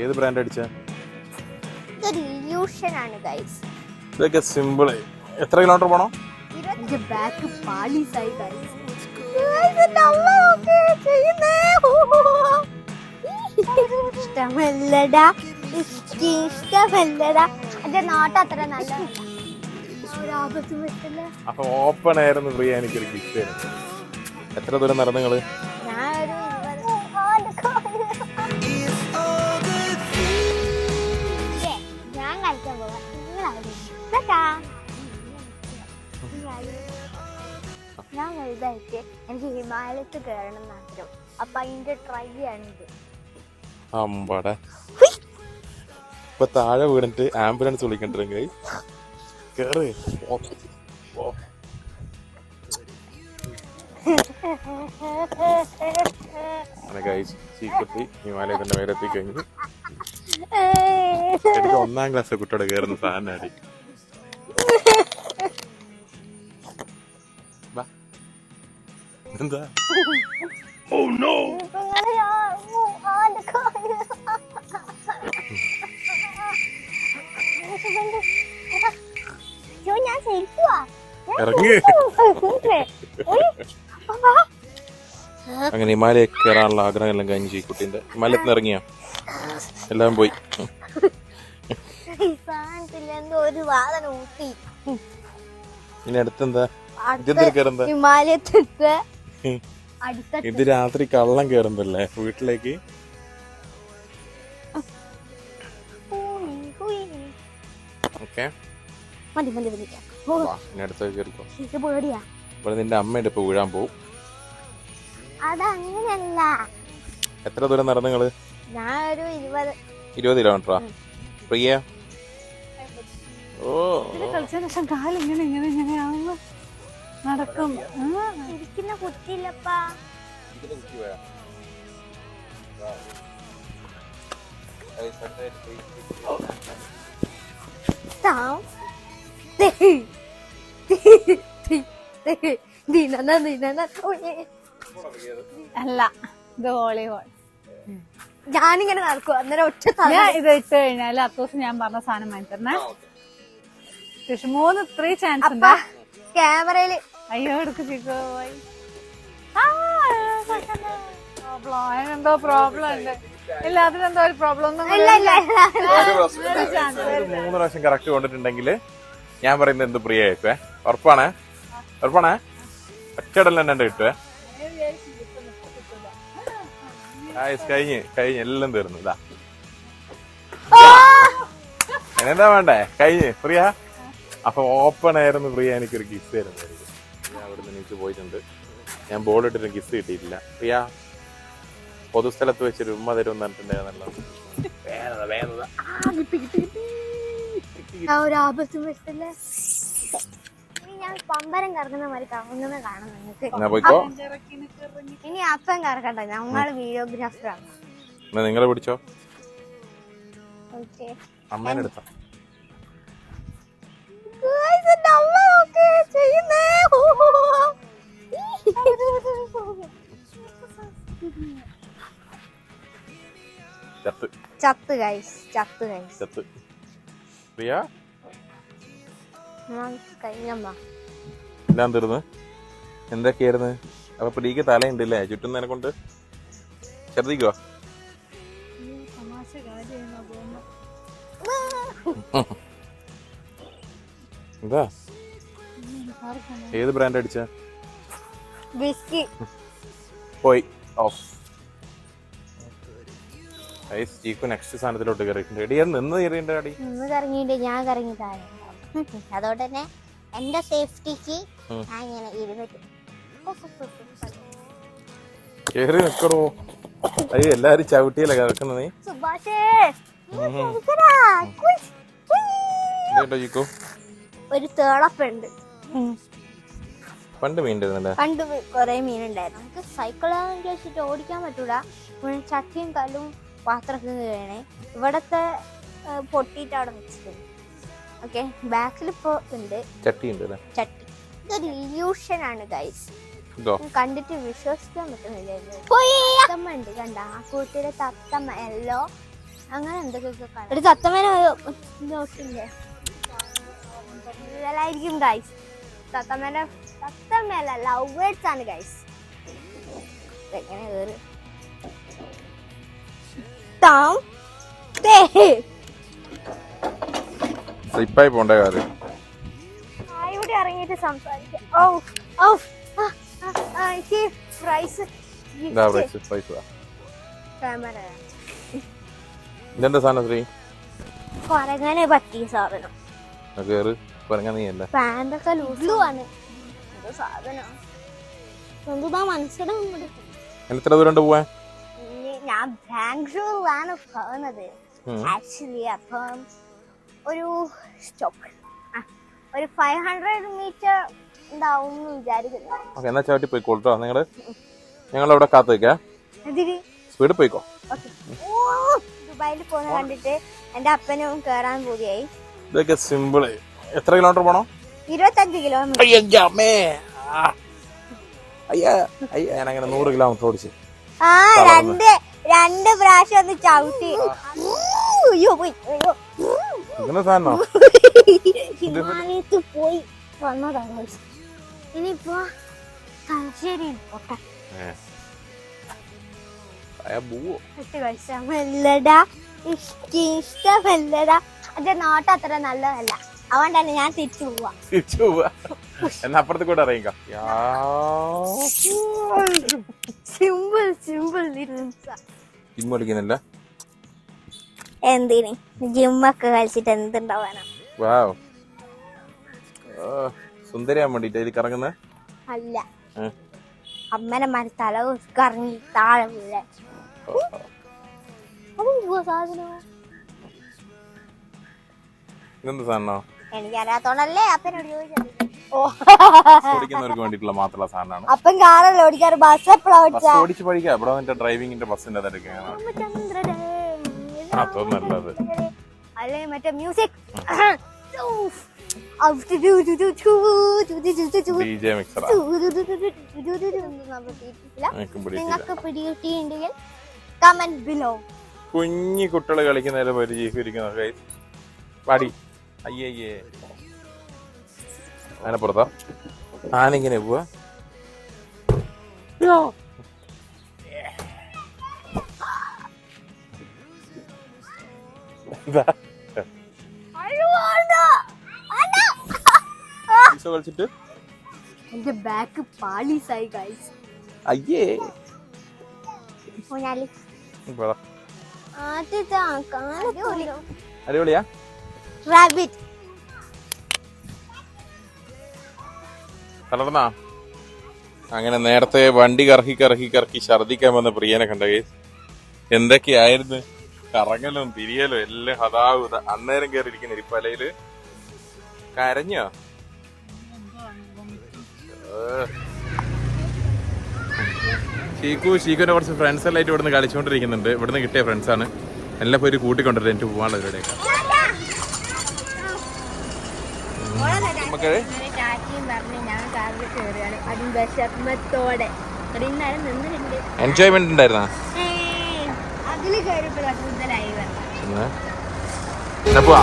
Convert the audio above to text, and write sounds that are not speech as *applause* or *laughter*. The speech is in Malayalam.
ഏത് ബ്രാൻഡ് അടിച്ച? ഇതൊരു ഇല്യൂഷൻ ആണ് ഗൈസ് ഇതൊക്കെ സിമ്പിൾ എത്ര കിലോമീറ്റർ പോണം? ഇതിന്റെ ബാക്ക് പാളീസായി ഗൈസ് ഇഷ്ടമല്ലടാ ഇഷ്ടി ഇഷ്ടമല്ലടാ. എന്റെ നോട്ട് അത്ര നല്ല അപ്പൊ ഓപ്പൺ ആയിരുന്നു പ്രിയ എനിക്കൊരു ഗിഫ്റ്റ് എത്ര ദൂരം നടന്നു നിങ്ങൾ? ഞാൻ വലുതായിട്ട് എനിക്ക് ഹിമാലയത്ത് കയറണം എന്ന് ആഗ്രഹം. അപ്പൊ അതിന്റെ ട്രൈ ആണിത്. അമ്പടെ. ഇപ്പൊ താഴെ വീണിട്ട് ആംബുലൻസ് വിളിക്കണ്ടെങ്കിൽ കേറ്. ചീക്കുട്ടി ഹിമാലയത്തിന്റെ മേലെത്തി കഴിഞ്ഞു *laughs* ഒന്നാം ക്ലാസ് കുട്ടിയോടെ കയറുന്ന സാധനമാണ് എന്താ? ശരിക്കുവാ ഇറങ്ങ്. അങ്ങനെ ഹിമാലയ കയറാനുള്ള ആഗ്രഹം എല്ലാം കഴിഞ്ഞ് ചീക്കുട്ടിന്റെ ഹിമാലയത്തിൽ നിന്ന് ഇറങ്ങിയാ? എല്ലാം പോയി. ഇനി അടുത്തെന്താ? ഹിമാലയത്തെ ഇത് രാത്രി കള്ളം കേറുന്നല്ലേ വീട്ടിലേക്ക്? ഓക്കെ. മതി പേടിയാ. ഇവിടെ നിന്റെ അമ്മയുടെ ഇപ്പൊ വീഴാൻ പോവും. എത്ര ദൂരം നടന്നു നിങ്ങൾ? ഞാനൊരു ഇരുപത്. ഇരുപത് കിലോമീറ്ററാ പ്രിയ? ഓ. കളിച്ചതിന് ശേഷം കാലിങ്ങനെ ഇങ്ങനെ ഇങ്ങനെ ആവുമ്പോ നടക്കും. ഇരിക്കുന്ന കുത്തില്ലപ്പാ അല്ല ഇത് വോളിബോൾ ഞാനിങ്ങനെ നടക്കും. അന്നേരം ഒറ്റ ഞാൻ ഇത് ഇട്ട് കഴിഞ്ഞാൽ അത്ത ദിവസം ഞാൻ പറഞ്ഞ സാധനം വാങ്ങി തരണേ പക്ഷെ മൂന്ന് ത്രീ ചാൻസ് ഉണ്ട്. ക്യാമറയിൽ അയ്യോ എടുക്ക് ചിക്കോ പോയി. പ്രോബ്ലം എന്തോ പ്രോബ്ലം ഉണ്ട്. ഇല്ല അതിനെന്തോ ഒരു പ്രോബ്ലം ഒന്നും മൂന്ന് പ്രാവശ്യം കറക്റ്റ് കൊണ്ടിട്ടുണ്ടെങ്കിൽ ഞാൻ പറയുന്നത് എന്ത് പ്രിയ കേൾക്കുവേ ഉറപ്പാണേ? ഉറപ്പാണേ? ഒറ്റടല്ല എന്നെ കിട്ടുവേ ആയിസ് കഴിഞ്ഞ് കഴിഞ്ഞ് എല്ലാം തീർന്നു. ഇതാ. എന്താ വേണ്ടേ? കഴിഞ്ഞ് പ്രിയ? അപ്പൊ ഓപ്പൺ ആയിരുന്നു പ്രിയ എനിക്കൊരു ഗിഫ്റ്റ് തരുന്നതായിരിക്കും ഞാൻ അവിടെ നിന്ന് എനിക്ക് പോയിട്ടുണ്ട്. ഞാൻ ബോൾ ഇട്ടിട്ട് കിസ് കിട്ടിയിട്ടില്ല. പ്രിയ പൊതുസ്ഥലത്ത് വെച്ചൊരു ഉമ്മ തരും ഞാൻ പമ്പരം കറങ്ങുന്ന മാതിരി കറങ്ങുന്ന കാണാം നിങ്ങൾക്ക്. ഇനി അപ്പം കറക്കട്ടെ ഞങ്ങൾ വീഡിയോഗ്രാഫറാണ് എന്നാ നിങ്ങളെ പിടിച്ചോ? ഓക്കെ ചത്ത് ഗൈസ് ചത്ത് ഗൈസ് ചത്ത്. പ്രിയ കഴിഞ്ഞമ്മ എല്ലാം തീർന്ന് എന്തൊക്കെയായിരുന്നു? അപ്പൊ പ്രിയക്ക് തലയുണ്ടല്ലേ? ചുറ്റും നേരെ കൊണ്ട്? ഛർദിക്കോ എന്താ? ഏത് ബ്രാൻഡ് അടിച്ച? പോയി. ഓഫ്. ഐസ് ചീക്കു നെക്സ്റ്റ് സാധനത്തിലോട്ട് കയറിയിട്ടുണ്ട്. എടി അത് നിന്ന് കയറിയിട്ടുണ്ട് അടി നിന്ന് കറങ്ങിയിട്ട് ഞാൻ കറങ്ങി താഴെ. അതുകൊണ്ട് തന്നെ എന്റെ സേഫ്റ്റിക്ക് ഞാൻ ഇങ്ങനെ ഇരുന്നിട്ട് കേറി നിക്കടോ. അയ്യോ എല്ലാരും ചവിട്ടിയല്ലേ കിടക്കുന്ന നീ? സുഭാഷേ ഒരു തേളപ്പുണ്ട് പണ്ട് മീൻ പണ്ട് കൊറേ മീനുണ്ടായിരുന്നു. നമുക്ക് സൈക്കിളാന്ന് വെച്ചിട്ട് ഓടിക്കാൻ പറ്റൂല. ചട്ടിയും കല്ലും പാത്രമൊക്കെ വീണേ. ഇവിടത്തെ പൊട്ടിയിട്ട് അവിടെ വെച്ചിട്ടുണ്ട് ഓക്കെ ബാക്കിൽ ഇപ്പോ ഉണ്ട്. ചട്ടി ഉണ്ട് അല്ലേ? ചട്ടി. ഇതൊരു ഇല്യൂഷൻ ആണ് ഗൈസ് കണ്ടിട്ട് വിശ്വസിക്കാൻ പറ്റുന്നില്ല തത്തമ്മ ഉണ്ട് കണ്ട? ആ കൂട്ടിയുടെ തത്തമ്മ എല്ലോ അങ്ങനെ എന്തൊക്കെയൊക്കെ ഒരു തത്തമ്മേനെ നോക്കില്ലേ ായിരിക്കും ഗൈസ് തത്തമ്മേന്റെ തത്തമ്മയല്ല ലവ് വേർഡ്സ് ആണ് ഗൈസ് എങ്ങനെ കേറ് ടോം ദേ. സ്ലിപ്പായി പോണ്ട കാര്യം. ഇവിടെ ഇറങ്ങിയിട്ട് സംസാരിക്കാം. ഓ ഓ എനിക്ക് പ്രൈസ് ഇതെന്താ സാധനം ശ്രീ? കൊരങ്ങനെ പറ്റിയ സാധനം. കേറ്. പറഞ്ഞ നീ അല്ല? പാന്റൊക്കെ ലൂസിലു ആണ് സാധനം. മനസ്സിലാവുന്നത് എത്ര ദൂരം പോവാൻ? ഞാൻ ബാംഗ്ലൂരിലാണ് പോകുന്നത്. ആക്ച്വലി അപ്പം ഒരു സ്റ്റോക്ക് ഒരു ഫൈവ് ഹൺഡ്രഡ് മീറ്റർ ഉണ്ടാവും എന്ന് വിചാരിക്കുന്നു. ഓക്കെ എന്നാ ചവിട്ടി പോയിക്കോട്ടോ നിങ്ങൾ. ഞങ്ങളവിടെ കാത്തു നിൽക്കാം? സ്പീഡ് പോയിക്കോ. ദുബായിൽ പോകുന്ന കണ്ടിട്ട് എന്റെ അപ്പനും കേറാൻ പൂതിയായി ഇതൊക്കെ സിമ്പിൾ എത്ര കിലോമീറ്റർ പോണോ? ഇരുപത്തഞ്ച് കിലോമീറ്റർ അയ്യാ അയ്യ അയ്യ ഞാനങ്ങനെ നൂറ് കിലോമീറ്റർ ഓടിച്ചു. ആ രണ്ട് രണ്ട് പ്രാവശ്യം ഒന്ന് ചവിട്ടി. അയ്യോ പോയി. അയ്യോ. ഇങ്ങനെ സാധനോ ഹിമാലയത്ത് പോയി വന്നതാണ്. ഇനിയിപ്പോ തലശ്ശേരി പോട്ടെ. ഇഷ്ടമല്ലടാ അത് നോട്ട് അത്ര നല്ലതല്ല. അതുകൊണ്ടല്ലേ ഞാൻ തിരിച്ചു പോവാ. തിരിച്ചു പോവാ. എന്നാ അപ്പുറത്ത് കൂടെ അറിയിക്കാം. സിമ്പിൾ സിമ്പിൾ കളിക്കുന്നില്ല? എന്തിന്? ജിമ്മൊക്കെ കളിച്ചിട്ട് എന്തുണ്ടാവാനാ? വാവ് സുന്ദരിയാൻ വേണ്ടിട്ട് ഇതിൽ കറങ്ങുന്നത് അല്ല. അമ്മനെ മരി തല കറങ്ങി താഴെ സാധനം? എനിക്കറിയാത്തോണ്ടല്ലേ അപ്പനോട് ചോദിച്ചത്. ഓടിക്കുന്നവർക്ക് വേണ്ടിയിട്ടുള്ള മാത്രമുള്ള സാധനമാണ് അപ്പം കാറല്ല ഓടിക്കാറ് ബസ് ബസ് ഓടിച്ച് പഠിക്കാം ഇവിടെ നിന്റെ ഡ്രൈവിംഗിന്റെ ബസ്സിന്റെ അതോ നല്ലത് അല്ലേ മറ്റേ മ്യൂസിക് നിങ്ങൾക്ക് കമന്റ് ബിലോ കുഞ്ഞി കുട്ടികൾ കളിക്കുന്നതിൽ പരിചയിച്ചിരിക്കുന്ന പാടി അയ്യയ്യേ അതിനെ പുറത്താ? ആനിങ്ങനെ പോവാ. കളിച്ചിട്ട് എന്റെ ബാക്ക് പാളീസായി ഗൈസ് അയ്യേ. അടിപൊളിയാ? റാബിറ്റ് തളർന്നാ അങ്ങനെ നേരത്തെ വണ്ടി കറക്കി കറക്കി കറക്കി ഛർദിക്കാൻ വന്ന പ്രിയനെ കണ്ട കേസ് എന്തൊക്കെയായിരുന്നു? കറങ്ങലും തിരിയലും എല്ലാം ഹതാവുത അന്നേരം കയറിയിരിക്കുന്ന ഇരിപ്പലയിൽ കരഞ്ഞോ? ചീക്കു ഷീക്കു ഷീക്കുവിന്റെ കുറച്ച് ഫ്രണ്ട്സ് എല്ലാം ആയിട്ട് ഇവിടുന്ന് കളിച്ചുകൊണ്ടിരിക്കുന്നുണ്ട്. ഇവിടുന്ന് കിട്ടിയ ഫ്രണ്ട്സ് ആണ്. എല്ലാം പോയി കൂട്ടിക്കൊണ്ടിട്ട് എനിക്ക് പോകാനുള്ള പരിപാടിയൊക്കെ നമുക്ക് ടാറ്റയും പറഞ്ഞ് ഞാൻ കാറിൽ കയറുകയാണ് അതും വിഷമത്തോടെ അത് ഇന്നലെ നിന്നിട്ടുണ്ട് എൻജോയ്മെന്റ് ഉണ്ടായിരുന്നാ? അതിൽ കയറിയപ്പോൾ കൂടുതലായി പോവാ?